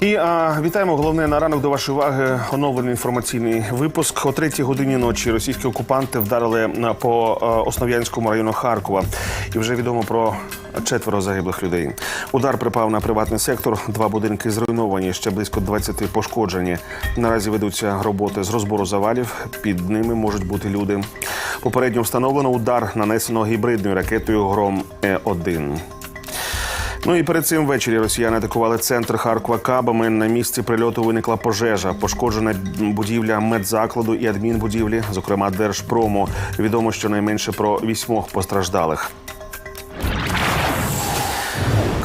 І а, вітаємо головне на ранок до вашої уваги. Оновлений інформаційний випуск. О третій годині ночі російські окупанти вдарили по Основ'янському району Харкова. І вже відомо про четверо загиблих людей. Удар припав на приватний сектор. Два будинки зруйновані, ще близько 20 пошкоджені. Наразі ведуться роботи з розбору завалів. Під ними можуть бути люди. Попередньо встановлено удар нанесено гібридною ракетою Гром Е 1 Ну і перед цим ввечері росіяни атакували центр Харкова кабами. На місці прильоту виникла пожежа. Пошкоджена будівля медзакладу і адмінбудівлі, зокрема Держпрому. Відомо щонайменше про вісьмох постраждалих.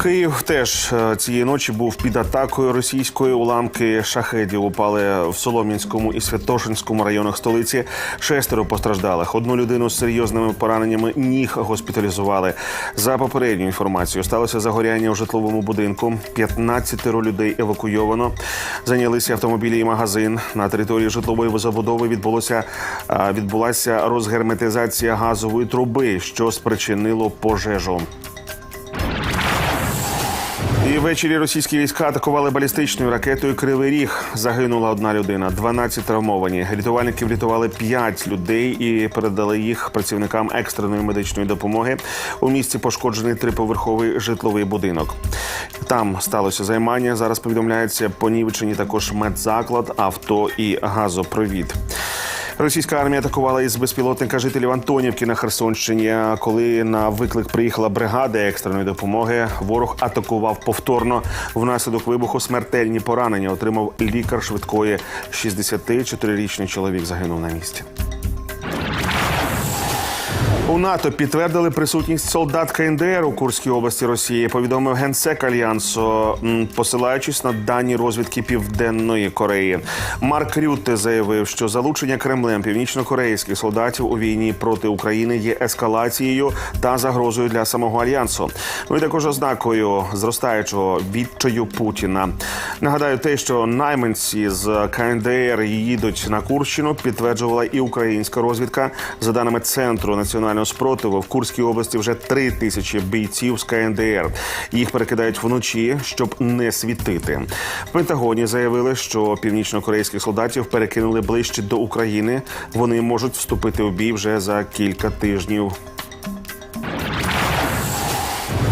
Київ теж е, цієї ночі був під атакою російської уламки шахедів. Упали в Солом'янському і Святошинському районах столиці. Шестеро постраждалих. Одну людину з серйозними пораненнями ніг госпіталізували. За попередньою інформацією сталося загоряння у житловому будинку. 15 людей евакуйовано. Зайнялися автомобілі і магазин. На території житлової забудови відбулося е, відбулася розгерметизація газової труби, що спричинило пожежу. Ввечері російські війська атакували балістичною ракетою Кривий Ріг. Загинула одна людина, 12 травмовані. Рятувальники врятували 5 людей і передали їх працівникам екстреної медичної допомоги. У місті пошкоджений триповерховий житловий будинок. Там сталося займання. Зараз повідомляється понівечені також медзаклад, авто і газопровід. Російська армія атакувала із безпілотника жителів Антонівки на Херсонщині. Коли на виклик приїхала бригада екстреної допомоги, ворог атакував повторно. Внаслідок вибуху смертельні поранення отримав лікар швидкої. 64-річний чоловік загинув на місці. У НАТО підтвердили присутність солдат КНДР у Курській області Росії. Повідомив генсек альянсу, посилаючись на дані розвідки Південної Кореї. Марк Рютте заявив, що залучення Кремлем північнокорейських солдатів у війні проти України є ескалацією та загрозою для самого альянсу. Ну і також ознакою зростаючого відчаю Путіна. Нагадаю, те, що найманці з КНДР їдуть на Курщину, підтверджувала і українська розвідка. За даними центру національного спротиву, в Курській області вже три тисячі бійців з КНДР. Їх перекидають вночі, щоб не світити. В Пентагоні заявили, що північно-корейських солдатів перекинули ближче до України. Вони можуть вступити у бій вже за кілька тижнів.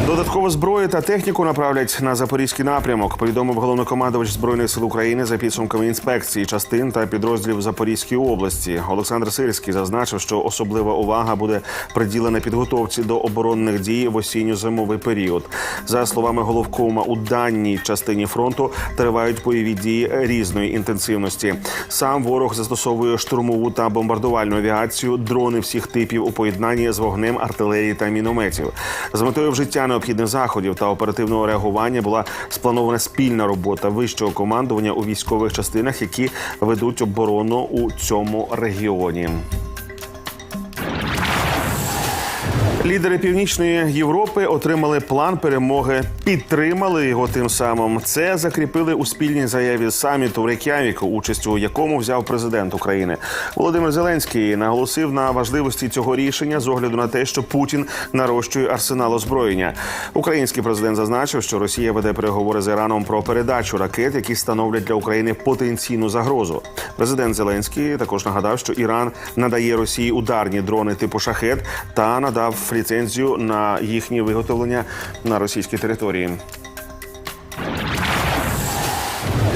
Додатково зброю та техніку направлять на запорізький напрямок. Повідомив головнокомандувач збройних сил України за підсумками інспекції частин та підрозділів в Запорізькій області. Олександр Сирський зазначив, що особлива увага буде приділена підготовці до оборонних дій в осінньо-зимовий період. За словами головкома, у даній частині фронту тривають бойові дії різної інтенсивності. Сам ворог застосовує штурмову та бомбардувальну авіацію, дрони всіх типів у поєднанні з вогнем артилерії та мінометів. З метою вжиття необхідних заходів та оперативного реагування була спланована спільна робота вищого командування у військових частинах, які ведуть оборону у цьому регіоні. Лідери Північної Європи отримали план перемоги, підтримали його тим самим. Це закріпили у спільній заяві саміту Рейк'явіку, участь у якому взяв президент України. Володимир Зеленський наголосив на важливості цього рішення з огляду на те, що Путін нарощує арсенал озброєння. Український президент зазначив, що Росія веде переговори з Іраном про передачу ракет, які становлять для України потенційну загрозу. Президент Зеленський також нагадав, що Іран надає Росії ударні дрони типу шахет та надав ліцензію на їхнє виготовлення на російській території.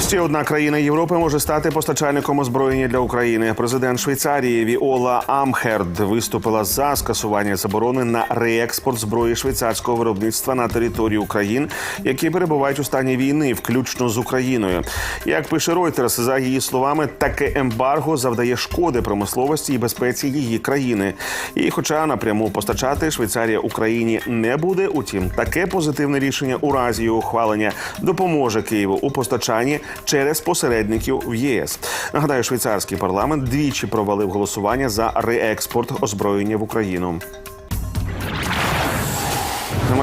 Ще одна країна Європи може стати постачальником озброєння для України. Президент Швейцарії Віола Амхерд виступила за скасування заборони на реекспорт зброї швейцарського виробництва на територію країн, які перебувають у стані війни, включно з Україною. Як пише Reuters, за її словами, таке ембарго завдає шкоди промисловості і безпеці її країни. І, хоча напряму постачати Швейцарія Україні не буде, утім, таке позитивне рішення у разі його ухвалення допоможе Києву у постачанні через посередників в ЄС. Нагадаю, швейцарський парламент двічі провалив голосування за реекспорт озброєння в Україну.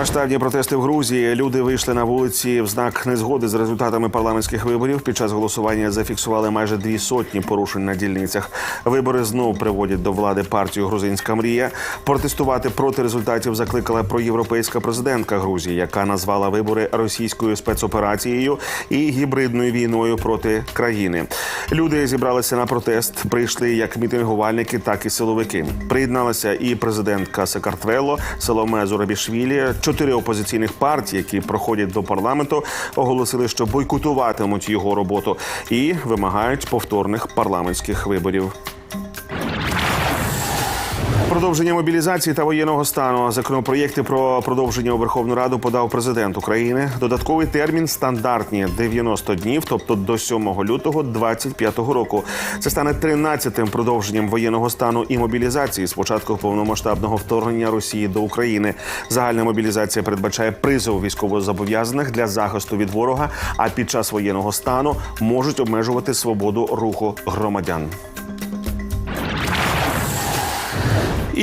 Масштабні протести в Грузії. Люди вийшли на вулиці в знак незгоди з результатами парламентських виборів. Під час голосування зафіксували майже дві сотні порушень на дільницях. Вибори знов приводять до влади партію Грузинська мрія. Протестувати проти результатів закликала проєвропейська президентка Грузії, яка назвала вибори російською спецоперацією і гібридною війною проти країни. Люди зібралися на протест. Прийшли як мітингувальники, так і силовики. Приєдналася і президентка Сакартвело Соломе Зурабішвілі. Чотири опозиційних партії, які проходять до парламенту, оголосили, що бойкотуватимуть його роботу і вимагають повторних парламентських виборів. Продовження мобілізації та воєнного стану законопроєкти про продовження у Верховну Раду подав президент України. Додатковий термін стандартні 90 днів, тобто до 7 лютого 2025 року. Це стане 13-тим продовженням воєнного стану і мобілізації з початку повномасштабного вторгнення Росії до України. Загальна мобілізація передбачає призов військовозобов'язаних для захисту від ворога. А під час воєнного стану можуть обмежувати свободу руху громадян.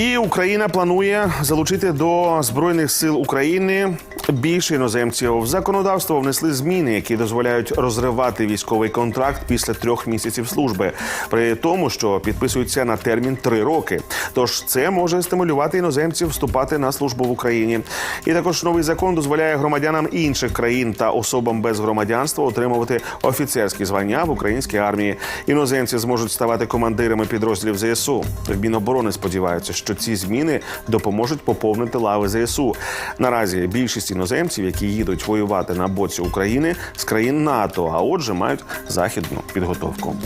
І Україна планує залучити до збройних сил України більше іноземців. В законодавство внесли зміни, які дозволяють розривати військовий контракт після трьох місяців служби, при тому, що підписується на термін три роки. Тож це може стимулювати іноземців вступати на службу в Україні. І також новий закон дозволяє громадянам інших країн та особам без громадянства отримувати офіцерські звання в українській армії. Іноземці зможуть ставати командирами підрозділів ЗСУ. В Міноборони сподіваються, що ці зміни допоможуть поповнити лави ЗСУ. Наразі більшість іноземців, які їдуть воювати на боці України з країн НАТО, а отже, мають західну підготовку.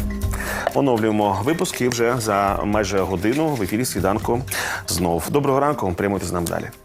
Оновлюємо випуски вже за майже годину в ефірі сніданку. Знов доброго ранку. Прямуйте з нами далі.